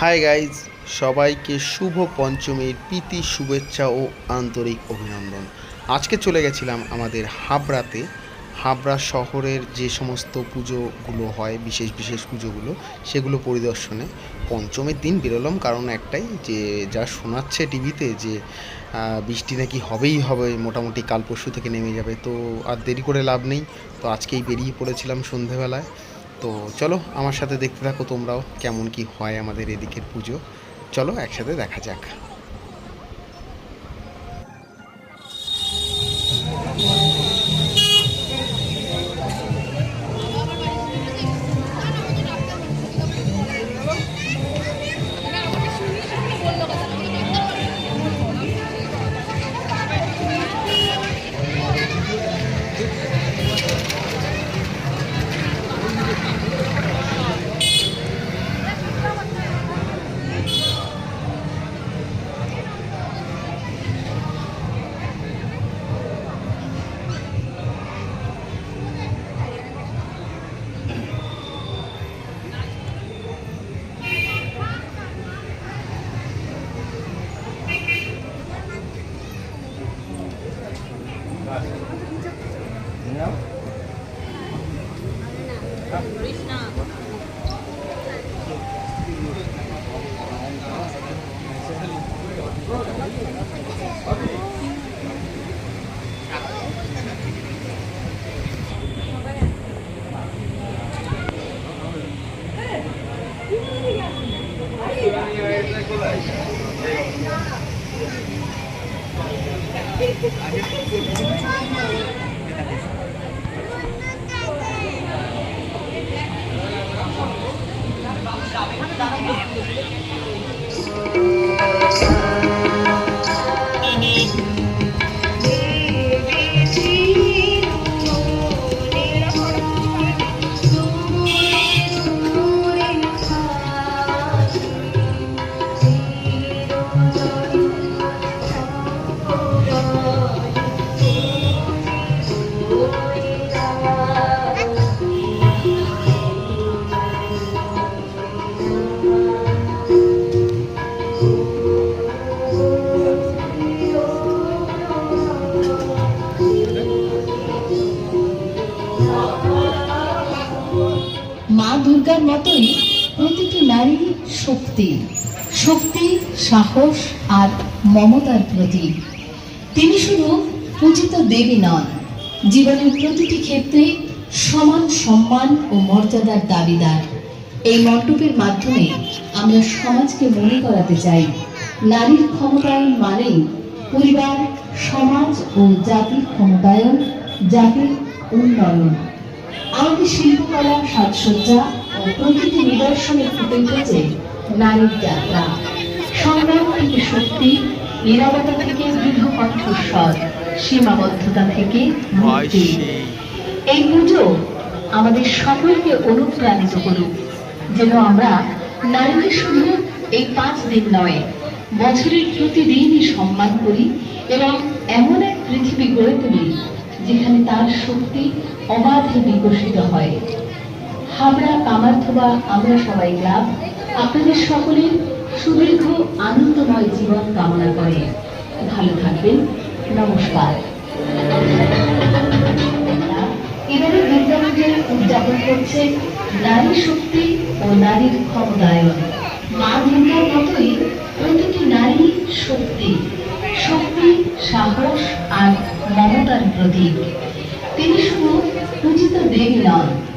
Hi guys সবাইকে শুভ পঞ্চমীর প্রীতি, শুভেচ্ছা ও আন্তরিক অভিনন্দন। আজকে চলে গেছিলাম আমাদের হাবড়াতে। হাবড়া শহরের যে সমস্ত পুজোগুলো হয়, বিশেষ বিশেষ পুজোগুলো, সেগুলো পরিদর্শনে পঞ্চমের দিন বেরোলাম। কারণ একটাই যে, যা শোনাচ্ছে টিভিতে যে বৃষ্টি নাকি হবেই হবে, মোটামুটি কাল পরশু থেকে নেমে যাবে, তো আর দেরি করে লাভ নেই। তো আজকেই বেরিয়ে পড়েছিলাম সন্ধেবেলায়। তো চলো আমার সাথে দেখতে থাকো তোমরাও কেমন কি হয় আমাদের এদিকের পুজো। চলো একসাথে দেখা যাক। よありがとうございます。মা দুর্গার মতোই প্রতিটি নারী শক্তি। শক্তি, সাহস আর মমতার প্রতীক। তিনি শুধু পূজিত দেবী নন, জীবনের প্রতিটি ক্ষেত্রে সমান সম্মান ও মর্যাদার দাবিদার। এই মণ্ডপের মাধ্যমে আমরা সমাজকে মনে করাতে চাই, নারীর ক্ষমতায়ন মানেই পরিবার, সমাজ ও জাতির ক্ষমতায়ন, জাতির উন্নয়ন। আমাদের শিল্পকলা, সাজসজ্জা ও প্রকৃতি নিদর্শনে ফুটে উঠেছে নারীর যাত্রা। সংগ্রাম থেকে শক্তি থেকে দৃঢ় কণ্ঠস্বর, সীমাবদ্ধতা থেকে মুক্তি। এই পুজো আমাদের সকলকে অনুপ্রাণিত করুক। যেন আমরা নারীকে শুধু এই পাঁচ দিন নয়, বছরের প্রতিদিনই সম্মান করি এবং এমন এক পৃথিবী গড়ে তুলি যেখানে তার শক্তি অবাধে বিকশিত হয়। হাবড়া, কামার্থবা, আমরা সবাই ক্লাব। আপনাদের সকলের সুদীর্ঘ, আনন্দময় জীবন কামনা করে। ভালো থাকবেন। নমস্কার। এবারে পুজো উদযাপন করছে নারী শক্তি ও নারীর ক্ষমতায়ন। মা দুর্গার মতোই প্রতিটি নারী শক্তি। শক্তি, সাহস আর মমতার প্রতীক তিনি শুধু পূজিত দেবী নন জীবনের